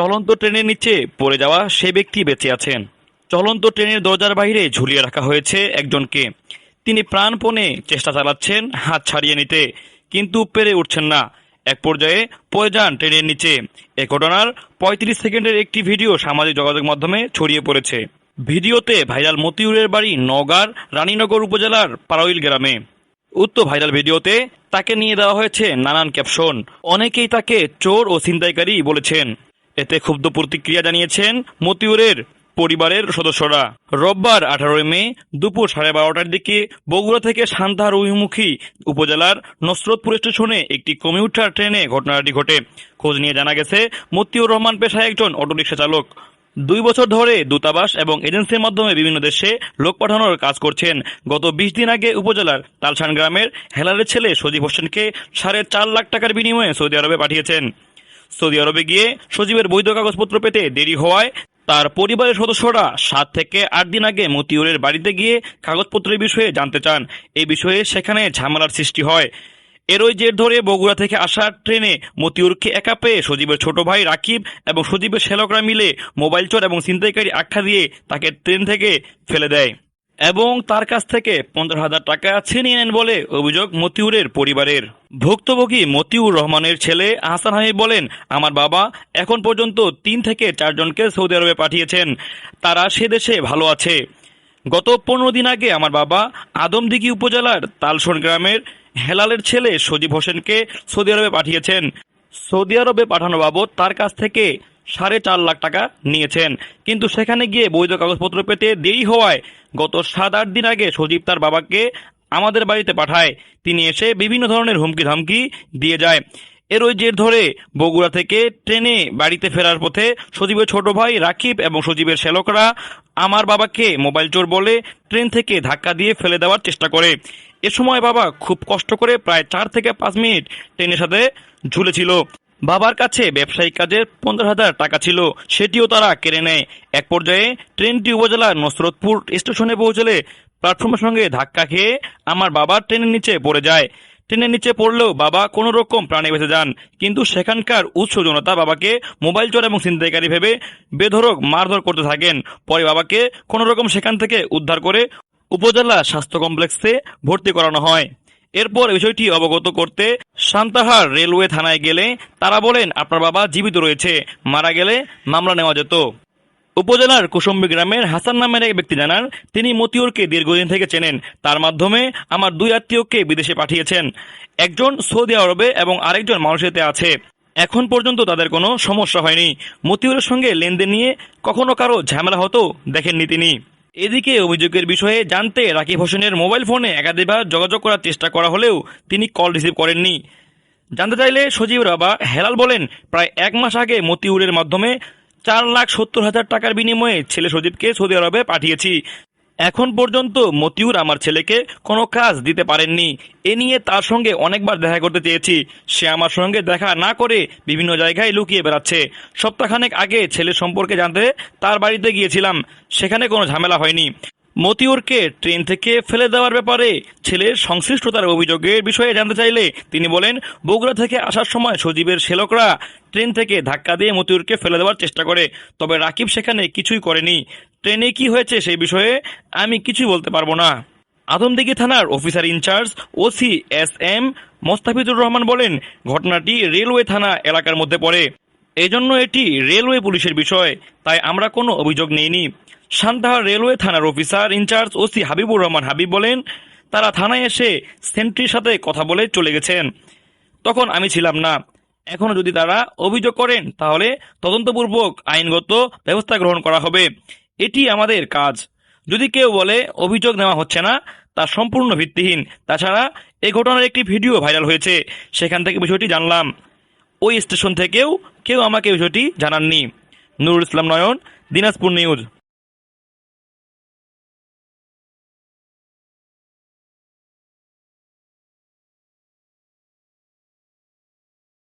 চলন্ত ট্রেনের নিচে পড়ে যাওয়া সে ব্যক্তি বেঁচে আছেন। চলন্ত ট্রেনের দরজার বাইরে ঝুলিয়ে রাখা হয়েছে একজনকে। তিনি প্রাণপণে চেষ্টা চালাচ্ছেন হাত ছাড়িয়ে নিতে, কিন্তু পেরে উঠছেন না। এক পর্যায়ে পড়ে যান ট্রেনের নিচে। এ ঘটনার পঁয়ত্রিশ সেকেন্ডের একটি ভিডিও সামাজিক যোগাযোগ মাধ্যমে ছড়িয়ে পড়েছে। ভিডিওতে ভাইরাল মতিউরের বাড়ি নওগাঁর রানীনগর উপজেলার পারইল গ্রামে। উক্ত ভাইরাল ভিডিওতে তাকে নিয়ে দেওয়া হয়েছে নানান ক্যাপশন। অনেকেই তাকে চোর ও ছিনতাইকারী বলেছেন। এতে ক্ষুব্ধ প্রতিক্রিয়া জানিয়েছেন মতিউরের পরিবারের সদস্যরা। রোববার আঠারোই মে দুপুর সাড়ে বারোটার দিকে বগুড়া থেকে সান্তাহার অভিমুখী উপজেলার নসরতপুর স্টেশনে একটি কমিউটার ট্রেনে ঘটনাটি ঘটে। খোঁজ নিয়ে জানা গেছে, মতিউর রহমান পেশায় একজন অটোরিকশা চালক। দুই বছর ধরে দূতাবাস এবং এজেন্সির মাধ্যমে বিভিন্ন দেশে লোক পাঠানোর কাজ করছেন। গত বিশ দিন আগে উপজেলার তালসান গ্রামের হেলালের ছেলে সজীব হোসেনকে সাড়ে চার লাখ টাকার বিনিময়ে সৌদি আরবে পাঠিয়েছেন। সৌদি আরবে গিয়ে সজীবের বৈধ কাগজপত্র পেতে দেরি হওয়ায় তার পরিবারের সদস্যরা সাত থেকে আট দিন আগে মতিউরের বাড়িতে গিয়ে কাগজপত্রের বিষয়ে জানতে চান। এই বিষয়ে সেখানে ঝামেলার সৃষ্টি হয়। এরই জের ধরে বগুড়া থেকে আসা ট্রেনে মতিউরকে একা পেয়ে সজীবের ছোট ভাই রাকিব এবং সজীবের শ্যালকরা মিলে মোবাইল চোর এবং ছিনতাইকারী আখ্যা দিয়ে তাকে ট্রেন থেকে ফেলে দেয়। এবং তার কাছ থেকে পনেরো হাজার টাকা ছিনিয়ে নেন বলে অভিযোগ মতিউরের পরিবারের। ভুক্তভোগী মতিউর রহমানের ছেলে আহসান হামিদ বলেন, আমার বাবা এখন পর্যন্ত তিন থেকে চারজনকে সৌদি আরবে পাঠিয়েছেন। তারা সে দেশে ভালো আছে। গত পনেরো দিন আগে আমার বাবা আদমদিঘি উপজেলার তালসন গ্রামের হেলালের ছেলে সজীব হোসেনকে সৌদি আরবে পাঠিয়েছেন। সৌদি আরবে পাঠানো বাবদ তার কাছ থেকে সাড়ে চার লাখ টাকা নিয়েছেন। কিন্তু সেখানে গিয়ে বৈধ কাগজপত্র পেতে দেরি হওয়ায় গত সাত আট দিন আগে সজীব তার বাবাকে আমাদের বাড়িতে পাঠায়। তিনি এসে বিভিন্ন ধরনের হুমকি ধামকি দিয়ে যায়। এর ওই জের ধরে বগুড়া থেকে ট্রেনে বাড়িতে ফেরার পথে সজীবের ছোট ভাই রাকিব এবং সজীবের শ্যালকরা আমার বাবাকে মোবাইল চোর বলে ট্রেন থেকে ধাক্কা দিয়ে ফেলে দেওয়ার চেষ্টা করে। এ সময় বাবা খুব কষ্ট করে প্রায় চার থেকে পাঁচ মিনিট ট্রেনের সাথে ঝুলেছিল। বাবার কাছে ব্যবসায়িক কাজের পঞ্চাশ হাজার টাকা ছিল, সেটিও তারা কেড়ে নেয়। এক পর্যায়ে ট্রেনটি উপজেলার নসরতপুর স্টেশনে পৌঁছলে প্ল্যাটফর্মের সঙ্গে ধাক্কা খেয়ে আমার বাবা ট্রেনের নিচে পড়ে যায়। ট্রেনের নিচে পড়লেও বাবা কোনো রকম প্রাণে বেঁচে যান, কিন্তু সেখানকার উৎস জনতা বাবাকে মোবাইল চোর এবং ছিনতাইকারী ভেবে বেধরক মারধর করতে থাকেন। পরে বাবাকে কোনো রকম সেখান থেকে উদ্ধার করে উপজেলা স্বাস্থ্য কমপ্লেক্সে ভর্তি করানো হয়। এরপর বিষয়টি অবগত করতে সান্তাহার রেলওয়ে থানায় গেলে তারা বলেন, আপনার বাবা জীবিত রয়েছে, মারা গেলে মামলা নেওয়া যেত। উপজেলার কুসুম্বি গ্রামের হাসান নামের এক ব্যক্তি জানান, তিনি মতিউরকে দীর্ঘদিন থেকে চেনেন। তার মাধ্যমে আমার দুই আত্মীয়কে বিদেশে পাঠিয়েছেন। একজন সৌদি আরবে এবং আরেকজন মালয়েশিয়াতে আছে। এখন পর্যন্ত তাদের কোনো সমস্যা হয়নি। মতিউরের সঙ্গে লেনদেন নিয়ে কখনো কারও ঝামেলা হতো, দেখেননি তিনি। এদিকে অভিযোগের বিষয়ে জানতে রাকিব হোসেনের মোবাইল ফোনে একাধিকবার যোগাযোগ করার চেষ্টা করা হলেও তিনি কল রিসিভ করেননি। জানতে চাইলে সজীব রাবা হেলাল বলেন, প্রায় এক মাস আগে মতিউরের মাধ্যমে চার লাখ সত্তর হাজার টাকার বিনিময়ে ছেলে সজীবকে সৌদি আরবে পাঠিয়েছি। এখন পর্যন্ত মতিউর আমার ছেলেকে কোনো কাজ দিতে পারেননি। এ নিয়ে তার সঙ্গে অনেকবার দেখা করতে চেয়েছি। সে আমার সঙ্গে দেখা না করে বিভিন্ন জায়গায় লুকিয়ে বেড়াচ্ছে। সপ্তাহখানেক আগে ছেলে সম্পর্কে জানতে তার বাড়িতে গিয়েছিলাম। সেখানে কোনো ঝামেলা হয়নি। মতিউরকে ট্রেন থেকে ফেলে দেওয়ার ব্যাপারে ছেলের সংশ্লিষ্টতার অভিযোগের বিষয়ে জানতে চাইলে তিনি বলেন, বগুড়া থেকে আসার সময় সজীবের সেলকরা ট্রেন থেকে ধাক্কা দিয়ে মতিউরকে ফেলে দেওয়ার চেষ্টা করে, তবে রাকিব সেখানে কিছুই করেনি। ট্রেনে কি হয়েছে সেই বিষয়ে আমি কিছুই বলতে পারব না। আদমদিঘি থানার officer in charge OC S M Mostafizur Rahman বলেন, ঘটনাটি রেলওয়ে থানা এলাকার মধ্যে পড়ে। এজন্য এটি রেলওয়ে পুলিশের বিষয়, তাই আমরা কোনো অভিযোগ নেইনি। সান্তাহার রেলওয়ে থানার officer in charge OC Habibur Rahman Habib বলেন, তারা থানায় এসে সেন্ট্রির সাথে কথা বলে চলে গেছেন। তখন আমি ছিলাম না। এখনও যদি তারা অভিযোগ করেন, তাহলে তদন্তপূর্বক আইনগত ব্যবস্থা গ্রহণ করা হবে। এটি আমাদের কাজ। যদি কেউ বলে অভিযোগ নেওয়া হচ্ছে না, তা সম্পূর্ণ ভিত্তিহীন। তাছাড়া এই ঘটনার একটি ভিডিও ভাইরাল হয়েছে। সেখান থেকে বিষয়টি জানলাম। ওই স্টেশন থেকেও কেউ আমাকে বিষয়টি জানাননি। নুরুল ইসলাম নয়ন, দিনাজপুর নিউজ।